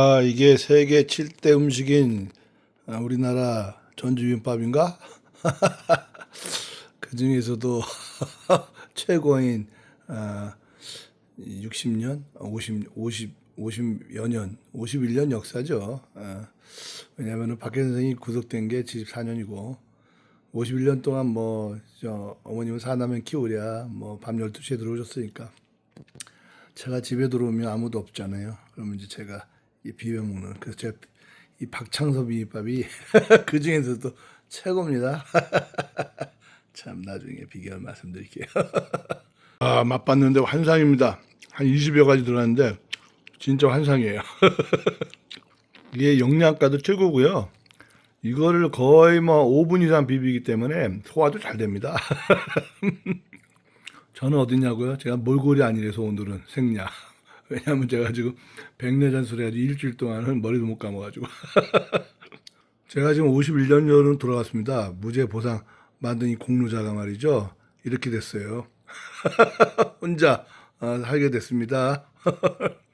아, 이게 세계 7대 음식인 아, 우리나라 전주비빔밥인가? 그 중에서도 최고인 아, 60년, 50, 50, 50여 년, 51년 역사죠. 아, 왜냐하면 박혜 선생이 구속된 게 74년이고 51년 동안 뭐 저 어머님은 사남면 키우랴 뭐밤 12시에 들어오셨으니까 제가 집에 들어오면 아무도 없잖아요. 그러면 이제 제가 이 비벼 먹는 그래서 제가 이 박창섭 비빔밥이 그 중에서도 최고입니다. 참 나중에 비결 말씀드릴게요. 아 맛봤는데 환상입니다. 한 20여 가지 들어갔는데 진짜 환상이에요. 이게 영양가도 최고고요. 이거를 거의 뭐 5분 이상 비비기 때문에 소화도 잘 됩니다. 저는 어디냐고요? 제가 몰골이 아니래서 오늘은 생략. 왜냐하면 제가 지금 백내전술 해가지고 일주일 동안은 머리도 못 감아가지고. 제가 지금 51년 전으로 돌아갔습니다. 무죄 보상 만든 이 공로자가 말이죠. 이렇게 됐어요. 혼자 어, 살게 됐습니다.